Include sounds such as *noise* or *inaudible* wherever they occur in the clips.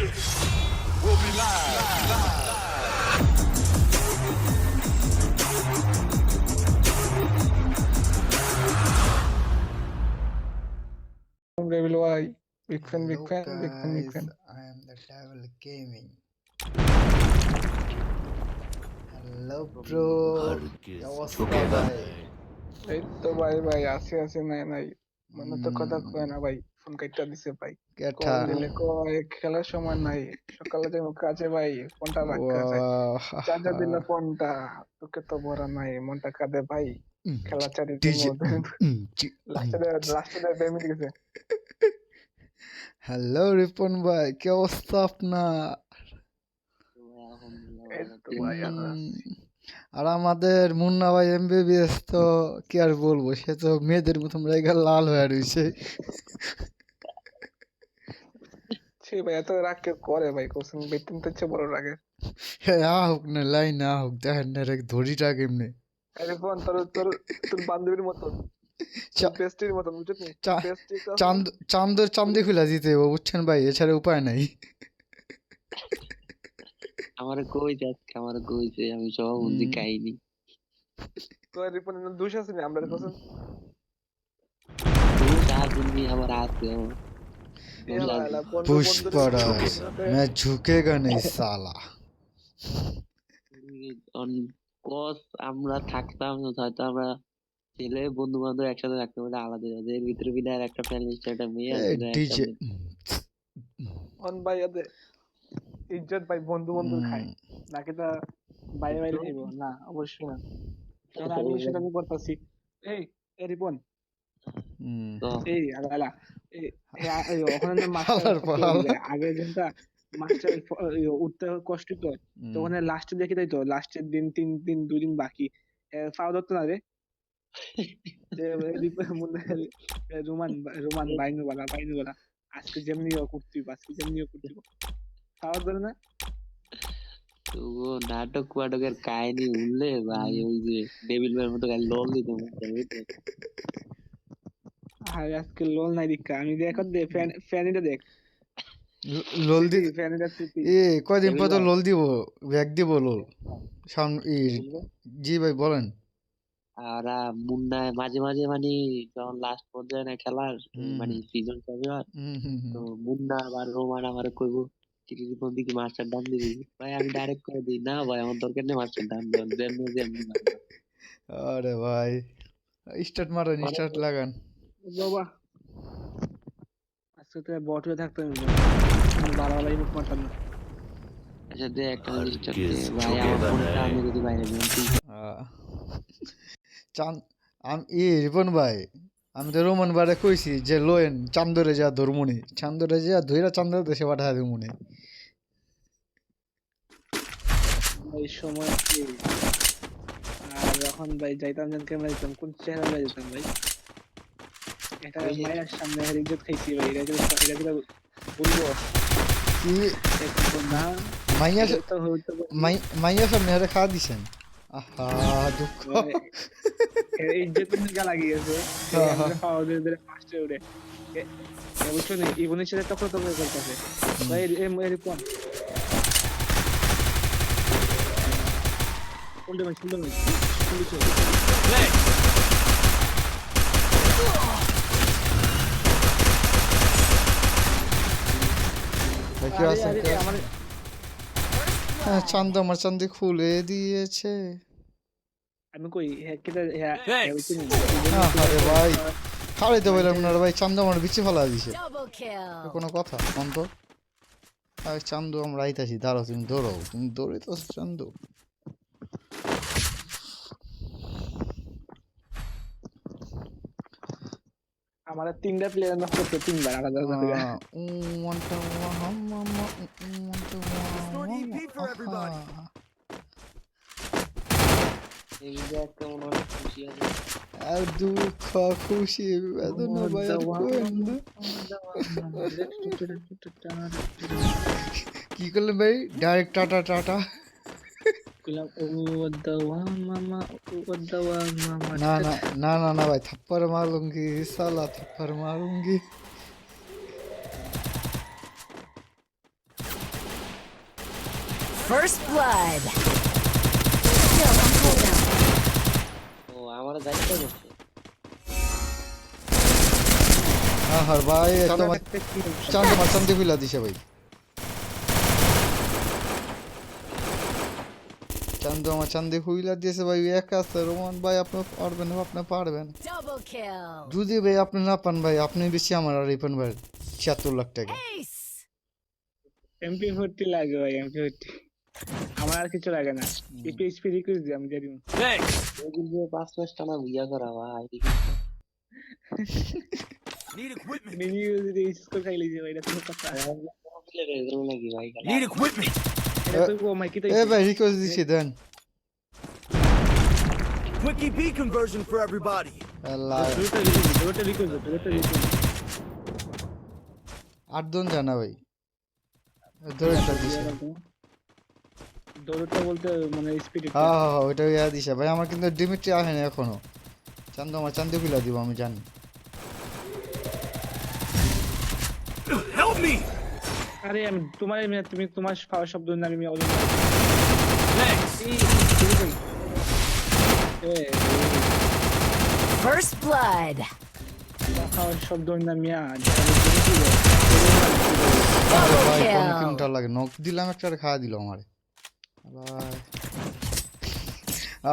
We'll be live. Devil Y. Big fan, big Hello fan, big fan, big guys, fan. I am the Devil Gaming. Hello bro অবস্থা ভাই এই তো ভাই ভাই আসি আসি নাই নাই মনে তো কথা কয় না ভাই ফোন কাইটা দিছে ভাই। কল দিলে কয় খেলার সময় নাই। সকালে যাব কাজে ভাই ফোনটা রাখতে আছে চার্জার দিলে ফোনটা তোকে তো বড় নাই মনটা কাঁদে ভাই। খেলা চারি গেছে। হ্যালো রিপন ভাই কি অবস্থা আপনার? এই তো ভাই আর আমাদের মুন্না ভাই এমবিবিএস তো কি আর বলব? সে তো মেয়েদের মতন রেগা লাল হয়ে রয়েছে। সে ভাই এত রাগ কেউ করে ভাই? কোসেন বেতন তো হচ্ছে বড় হোক না লাই না হোক দেখেন না রে ধরিটা কেমনে? আরে ফোন তোর তোর তোর বান্ধবীর মতন। চা- পেস্টির মতন বুঝছিস নি চা- পেস্টি চাঁদ খুলে দিতে বুঝছেন ভাই? এছাড়া উপায় নাই। আমার কই যাচ্ছে আমার কইছে আমি সব বুঝি হুম। খাইনি তোর রিপন দুশ আছে নি আমরা কোসেন তুই যা বুঝি আমার আছে আমার। এ ভাইলা বন্ধু পুষ্পরাজ मैं झुकेगा नहीं साला অন- কস আমরা থাকতাম হয়তো আমরা ছেলে বন্ধু বান্ধব একসাথে থাকতে পারলে আলাদা আলাদা এর ভিতরে বিনা আর একটা ফ্যামিলি একটা মেয়ে আর ইজ্জত ভাই বন্ধু বন্ধু খায় নাকি তা বাইরে বাইরে খাইব না অবশ্যই না। কারণ আমি সেটা আমি করতেছি এই এ রিপন। এই আগালা এই ওখানে *laughs* মাস্টার। আগে যেটা মাস্টার উঠতে কষ্ট তো। তো ওখানে লাস্টে দেখে তাই তো লাস্টের দিন তিন দিন দুই দিন বাকি। ফাও ধরতো না রে? মনে- রোমান রোমান বাইনু বলা বাইনু বলা। আজকে যেমনি ও করতে হবে, আজকে যেমনি ও করতে ধরে না তবুও নাটক ফাটকের কাহিনী উঠলে ভাই ওই যে ডেভিল ভাইয়ের মতো খালি লোল দিত আর আজকে লোল নাই দীক্ষা আমি দেখ দে ফ্যানিটা দেখ। লোল দি ফ্যানিটা এ কয়দিন পর তো লোল দিব ব্যাগ দিব লোল সামনে জি ভাই বলেন। আর মুন্নায় মাঝে মাঝে মানে যখন লাস্ট পর্যায়ে না খেলার মানে সিজন চলে আর। তো মুন্না আবার রোমান আমার কইব টিটি কোন দিকে মাস্টার ডান দিবি ভাই আমি ডাইরেক্ট করে দিই না ভাই আমার দরকার নেই মাস্টার ডান দেন যেমনি যেমনি না। আরে ভাই স্টার্ট মারেন স্টার্ট লাগান বাবা আজকে তো বট হয়ে থাকতে হবে বাড়াবাড়ি মুখ মারতাম না আচ্ছা দে একটা জিনিস Dark দে is ভাই আমার together. ফোনটা আমি যদি বাইরে যাই তুই আহ, চান আমি ই রিপন ভাই আমি তো রোমান বারে কইছি যে লোয়েন চান্দরে যা ধর্মনি। চান্দরে যা ধইরা চান্দরে দেশে পাঠায় দিমুনি। এই সময় আর যখন ভাই যাইতাম যেন ক্যামেরা দিতাম কোন চেহারা লয়ে যেতাম ভাই? এটা মায়ের সামনে ইজ্জত খাইছি ভাই। এটা যেটা এটা যেটা বলব। কি? না। মাইয়া মাইয়া সামনে হারে খাওয়া দিছেন? আহা দুঃখ। খাওয়া ফার্স্টে উঠে। বুঝছ নি? ইবনের সাথে তখন তখন করতেছে ভাই ভাই ভাই আছে আরে, আমার হ্যাঁ, চান্দ আমার চান্দি খুলে দিয়েছে। আমি কই? হ্যাঁ হ্যাঁ. হ্যাঁ। আরে ভাই খাওয়াইতে বললাম না রে ভাই চান্দ আমার বিচি ফেলা দিছে। কোনো কথা অন্ত আর চান্দু আমরা আইতাছি দাঁড়াও তুমি দৌড়াও তুমি দৌড়ে তো চান্দু আমার তিনটা প্লেয়ার নষ্ট করতে তিনবার আলাদা আলাদা করে। আহ, উম, one to one, hum, hum, hum, mm, one to one, Snort hum, EP for everybody. আহা। এই যে একটা মনে হয় খুশি আছে। আর দুঃখ খুশি বেদনা ভাই আর কোয়েন না। কি করলেন ভাই? Direct tata tata. ना ना ना ना ना भाई थप्पड़ मारूँगी साला थप्पड़ मारूँगी First blood. Still हमारा गाड़ी क्या है? हर भाई चाँद मचंदी भी लादी शे भाई. আমার চান্দি হুইলা দিয়েছে ভাই এক আছে রোমান ভাই আপনি পারবেন আপনি পারবেন Double kill. যদি ভাই আপনি না পান ভাই আপনি বেশি আমার আর রিপন ভাই ছিয়াত্তর লাখ টাকা Ace. এমপি ফোরটি লাগে ভাই এমপি ফোরটি আমার আর কিছু লাগে না এপি এইচপি রিকোয়েস্ট দিই আমি দিয়ে দিব Thanks. ওগুলো দিয়ে পাঁচ মাস টানা বিয়া করা ভাই Need equipment. মিনি যদি স্কোর খাইলি যে ভাই এটা কোনো কথা এরকম নাকি ভাই Need equipment. É, velho, que coisa de Shidane. Quick EP conversion for everybody. É lá. আটজন জানা ভাই দৌড়টা দিশা দৌড়টা বলতে মানে স্পিড হ্যাঁ হ্যাঁ ওইটা ইয়া দিশা ভাই আমার কিন্তু ডিমিট্রি আসেনি এখনও চান্দু আমার চান্দু পিলা দিব আমি জানি আরে আমি তোমার তুমি তোমার শব্দ না আমি ওজন. First blood. শব্দ না মিয়া। লাগে। নখ দিলাম একটা আর খাওয়া দিল আমারে।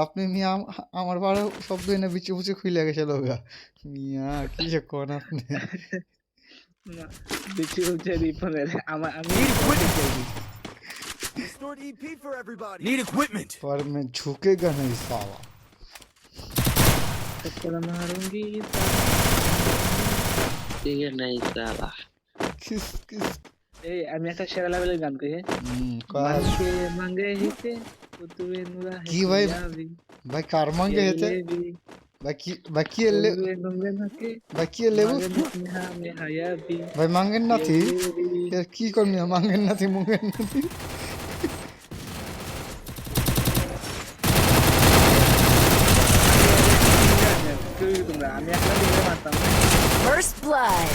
আপনি মিয়া আমার বারে শব্দ এনে বিচে বুচে খুইলে গেছে লোগা। মিয়া কি কোন আপনি? No, the two Teddy Panera. I'm, I'm need equipment. Restored EP for everybody. Need equipment. पर मैं झुकेगा नहीं साला. टक्कर मारूँगी ठीक नहीं साला. किस किस এই আমি একটা সেরা লেভেলের গান কই মাঙ্গে মাঙ্গে হিতে তুমি নুরা কি ভাই ভাই কার মাঙ্গে হিতে बाकी बाकी अल्ले बाकी अल्ले वो भाई मांगन ना थी यार की कौन है मांगन ना थी मांगन ना थी First blood.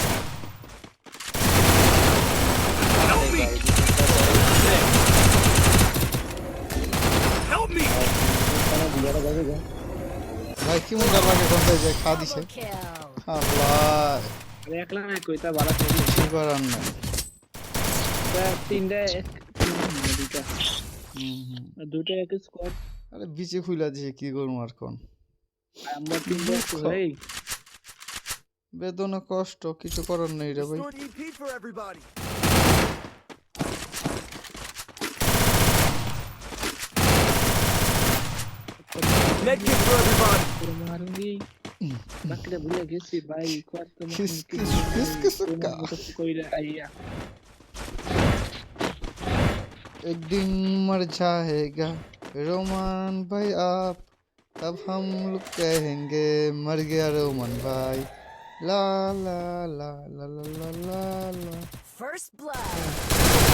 Help me! Help me! ভাই কি লাগে কোন যে খা দিছে। আল্লাহ। আরে একলা না কইতা না তিনটা দুইটা। হুম দুইটা এক স্কোয়াড আরে বিচে খুইলা দিছে কি করুম আর কোন? আমরা তিনটা কই বেদনা কষ্ট কিছু করার নেই রে ভাই। Medkit for everyone. भाई एक दिन मर जाएगा रोमान भाई आप। तब हम लोग कहेंगे मर गया रोमन भाई। ला ला ला ला ला ला ला फ़र्स्ट ब्लड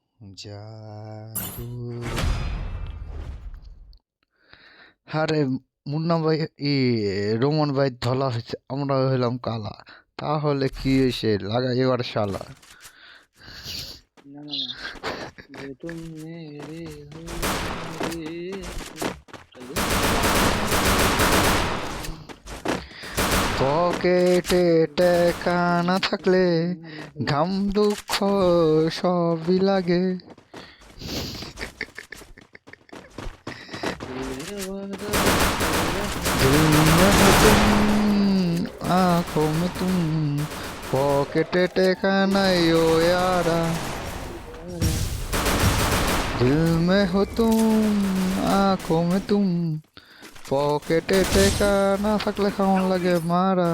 জাদু। আরে মুন্না ভাই ই রোমন ভাই ধলা হয়েছে আমরা হইলাম কালা। তাহলে কি হয়েছে? লাগা এবার শালা। না না না *laughs* যে তুম মেরে হো রে পকেটে টাকা না থাকলে ঘাম দুঃখ সবই লাগে दिल में हो तुम आंखों में तुम पॉकेटे टेका नहीं हो यारा दिल में हो तुम आंखों में तुम পকেটে টেকা না থাকলে কেমন লাগে মারা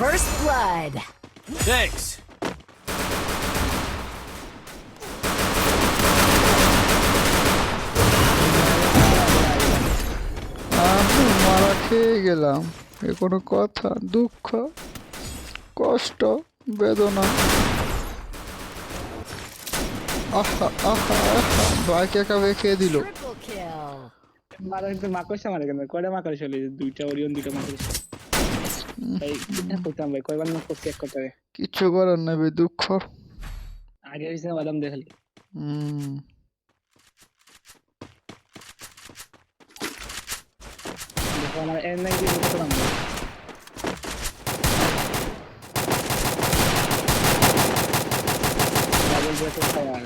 First blood. Thanks. আমি মারা খেয়ে গেলাম এ কোনো কথা দুঃখ কষ্ট বেদনা আহা আহা আহা। বাইক একা খেয়ে দিল। মারা কিন্তু মাকড়সা মারে কেন কয়টা মাকড়সা হলো দুইটা ওরিয়ন দুইটা মাকড়সা ভাই কিডন্যাপ করতাম ভাই কয়বার না করছি এক কথা কিচ্ছু করার নেবে দুঃখ। আগে হয়েছে বাদাম দেখালি হুম। আমার এর নাই দিয়ে করলাম ডাবল ব্রেকের ফায়ার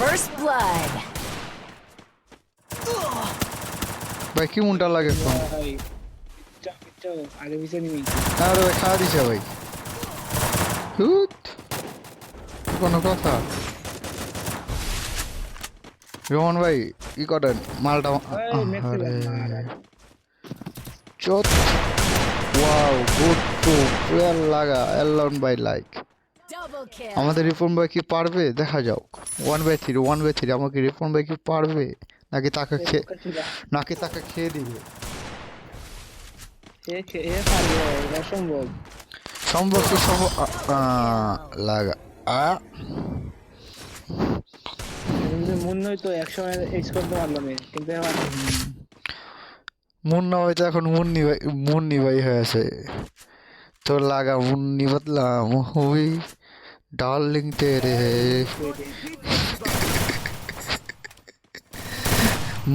First blood. ভাই কি মনটা লাগে পিচ্চা আগে পিছে নিবি। আরে ভাই খাওয়া দিছে ভাই। কোনো কথা। রোহন ভাই কি করেন? মালটা আরে চোত ওয়াও গুড টু প্লেয়ার লাগা এলন বাই লাইক আমাদের রিপন ভাই কি পারবে? দেখা যাও one by three one by three আমাকে রিপন ভাই কি পারবে? নাকি তাকে খেয়ে নাকি তাকে খেয়ে দিবে? সম্ভব। কি সম্ভব লাগা আ। মনে হয় তো একশো এক্স করতে পারলাম কিন্তু মুন্না ভাই তো এখন মুন্নি ভাই মুন্নি ভাই হয়েছে তো লাগা মুন্নি বদলাম হুই। ডার্লিং তেরে।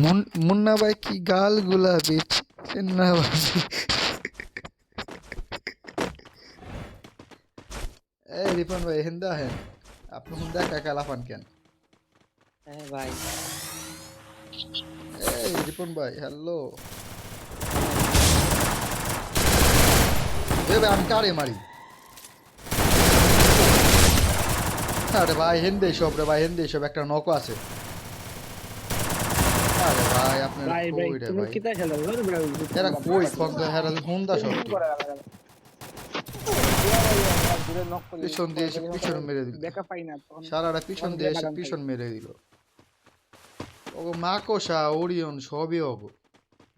মুন মুন্না ভাই কি গাল গুলাবি চিন্না ভাবি এই রিপন ভাই হিন্দা হেন। আপনি হুন্দা কাকা লাফান কেন? হ্যাঁ ভাই। এই রিপন ভাই হ্যালো। এ আমি কারে মারি? আরে ভাই হিন্দি সব রে ভাই হিন্দি সব একটা নৌকো আছে। আরে ভাই আপনার ভাই ভাই তুমি কিতা খেলো? এরা কই ফোন হেরা হুন্দা সব পিছন দিয়ে এসে পিছন মেরে দিল। সারাটা পিছন দিয়ে এসে পিছন মেরে দিল। ওগো মাকোসা ওরিয়ন সবই ওগো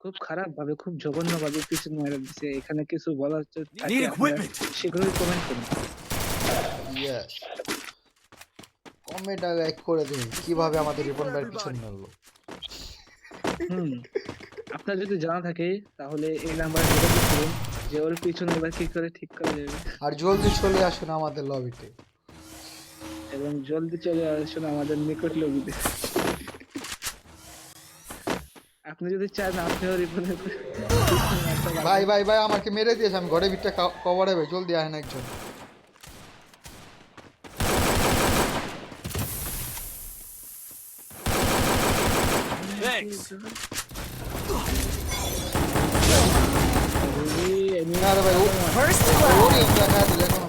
খুব খারাপ ভাবে খুব জঘন্য ভাবে পিছন মেরে দিছে। এখানে কিছু বলার তো থাকে Need আপনারা শীঘ্রই কমেন্ট করুন। ইয়েস কমেন্ট লাইক করে দিন কীভাবে আমাদের রিপন ভাইয়ের পিছন মারলো হুম। আপনার যদি জানা থাকে তাহলে এই নাম্বারে যোগাযোগ করুন। যে ওর পিছন এবার কি করে ঠিক করা যাবে আর জলদি চলে আসুন আমাদের লবিতে এবং জলদি চলে আসুন আমাদের নিকট লবিতে আপনি যদি চান আপনিও রিপনের ভাই ভাই ভাই আমাকে মেরে দিয়েছে আমি ঘরে ভিতরে কভার হবে জলদি আসেন একজন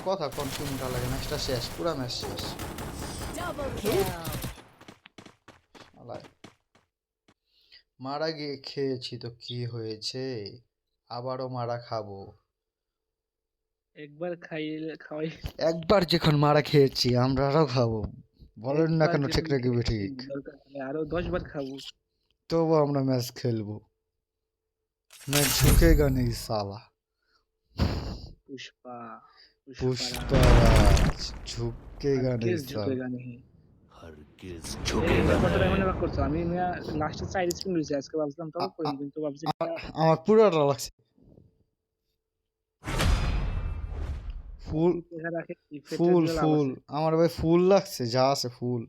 কথা কনফিউমটা লাগে ম্যাচটা শেষ পুরা ম্যাচ শেষ। মারা গিয়ে খেয়েছি তো কি হয়েছে আবারও মারা খাবো একবার খাইলে খাওয়াই একবার যখন মারা খেয়েছি আমরা আরও খাবো বলেন না কেন একবার ঠিক যদি রাখবে ঠিক দরকার হলে আরো দশ বার খাবো তবু আমরা ম্যাচ খেলবো मैं झुकेगा नहीं साला পুষ্পা पुष्पराज झुकेगा नहीं किस साला আমি আমার ফুল ফুল ফুল। আমার ভাই ফুল লাগছে যা আছে ফুল।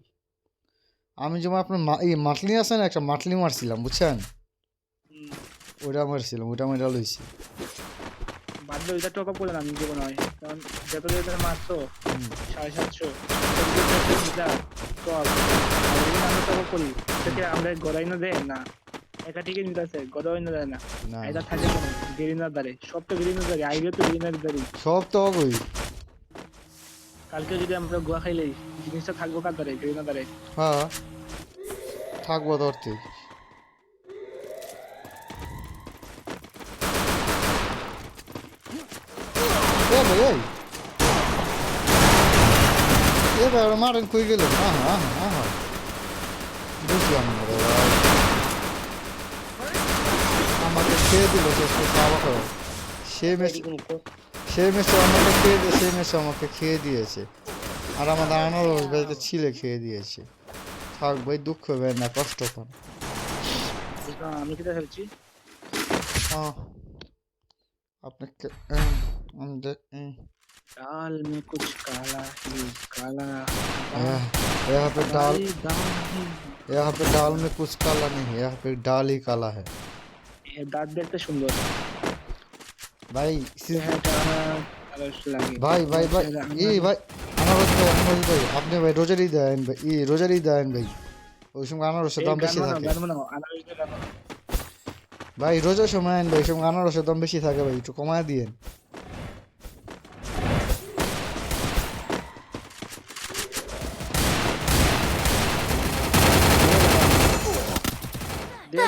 আমি যেমন আপনার মাটলি আছে না একটা মাটলি মারছিলাম বুঝছেন? ওটা মারছিলাম ওটা মেডাল বাধ্য ওইটা টপ আপ জীবন হয় কারণ যত মারছো সাড়ে সাতশো টপ আমরা টপ আপ করি সেটা আমরা গড়াই না দেয় না। একা ঠিকই নিতে আছে গড়াই না দেয় না। এটা থাকে কোনো? গেরিনার দ্বারে সব তো গেরিনার দ্বারে আইডিয়া তো গেরিনার দ্বারে সব তো কালকে যদি আমরা গোয়া খাইলে জিনিসটা থাকব কার দ্বারে গেরিনার দ্বারে হ্যাঁ। থাকব তোর ঠিক এ ভাই। এই এ ভাই ওরা মারেন কই গেলেন আহা আহা বুঝলাম না রে আমাকে খেয়ে দিল শেষ করে খাওয়া খাওয়া সে মেস সে মেসে আমাকে খেয়ে দিয়ে সে মেসে আমাকে খেয়ে দিয়েছে। আর আমাদের আনারস ভাইকে ছিলে খেয়ে দিয়েছে। থাক ভাই দুঃখ হবে না কষ্ট বুঝলাম, আমি ভাবছি আহ, আপনাকে উম, উম, দে- উম, दाल में कुछ काला ही काला আহ, यहाँ पे दाल काली दाल ही यहाँ पे दाल में कुछ काला नहीं है यहाँ पे दाल ही काला है এর দাঁত দেখতে সুন্দর ভাই সি- চেহারাটা আলস লাগে ভাই ভাই ভাই চেহারা ই আমার- ভাই আনারস ভাই আনারস ভাই আপনি ভাই রোজারি দেন ভাই ই রোজারি দেন ভাই ওই সময় আনারসের এই দাম গান বেশি বানাও, থাকে গান বানাও, আনারস দিয়ে গান বানাও। ভাই রোজার সময় আইন ভাই ওই সময় আনারসের দাম বেশি থাকে ভাই একটু কমায় দিয়েন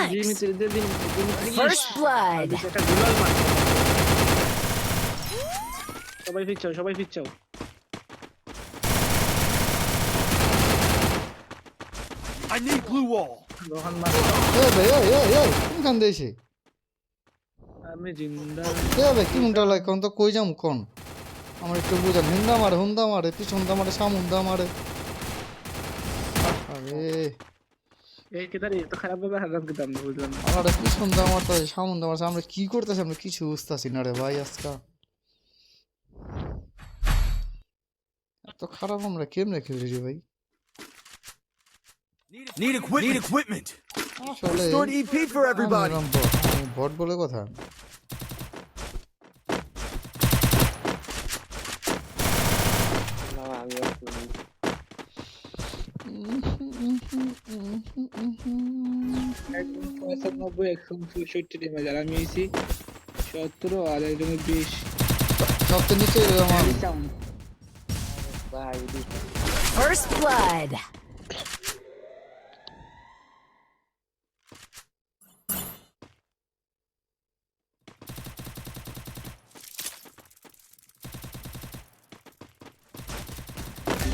First blood. সবাই ফিরছাও সবাই ফিরছাও I need blue wall. Rohan মার এ ভাই এই এই এই কোনখান দিয়েছে আমি জিন্দা এ ভাই কি মুন্ডা লাগে কোন তো কই যাম কোন আমার একটু বুঝান হিন্দা মারে হুন্দা মারে পিছন দা মারে সামুন্দা মারে আরে এই এত খারাপ ভাবে হারাম কিতাম না বুঝলাম না আমার পিছন দা মারতে সামুন্দা মারছে আমরা কি করতেছি আমরা কিছু বুঝতেছি না রে ভাই আজকা এত খারাপ আমরা কেমনে খেলি রে ভাই Need equipment. Need equipment. Stored EP for everybody. আমি এরম bot, আমি বট বলে কথা না, আমি একটু একজন পঁচানব্বই একশো চৌষট্টি ড্যামেজ আর আমি এসি সতেরো আর একজনের বিশ সবচেয়ে নিচে আমার সাউন্ড ভাই First blood.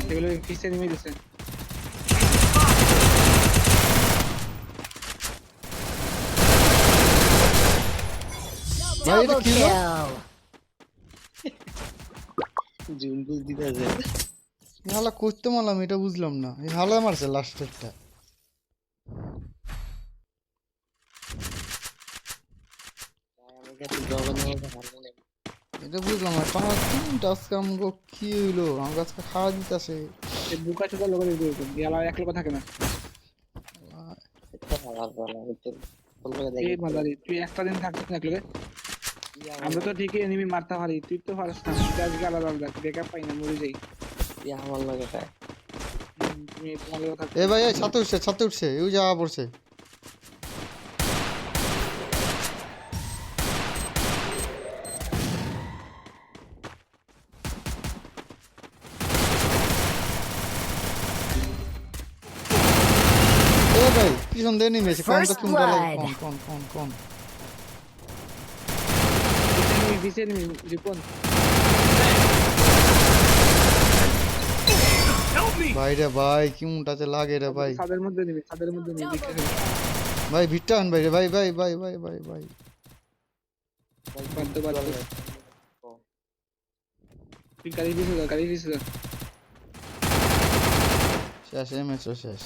এগুলো পিছিয়ে নেমে দিচ্ছে Double. জুম্বুল দিতেছে হালা করতে মারলাম এটা বুঝলাম না। এই হালা মারছে লাস্টেরটা এটা বুঝলাম না তোমার তিনটা আজকে আমগো কি হইল? আমার আজকে খাওয়া দিতেছে। এই বুকা চোখা লোকের ইয়ালা এক লোক থাকে না। তুই একটা দিন থাকছিস না এক লোকে? আমরা তো ঠিকই এনিমি মারতে পারি তুই তো পারিস না তুই আজকে আলাদা আলাদা ব্রেকআপ পাই না মরে যাই। ইয়া আমার লাগে হুম, তুমি তোমার কথা এ ভাই এই ছাতে উঠছে ছাতে উঠছে এই যাওয়া পড়ছে। পিছন দিয়ে নেমেছে কোন তো First কোনটা লাগে? blood. কোন কোন কোন কোন? এনিমি রিপন. ভাই রে ভাই কি মুন্টাতে লাগে রে ভাই ছাদের মধ্যে নিবি ছাদের মধ্যে নিবি। ভাই ভিটটা আন ভাই রে ভাই ভাই ভাই ভাই ভাই ভাই তুই গাড়ি গাড়ি শেষ এমএস শেষ.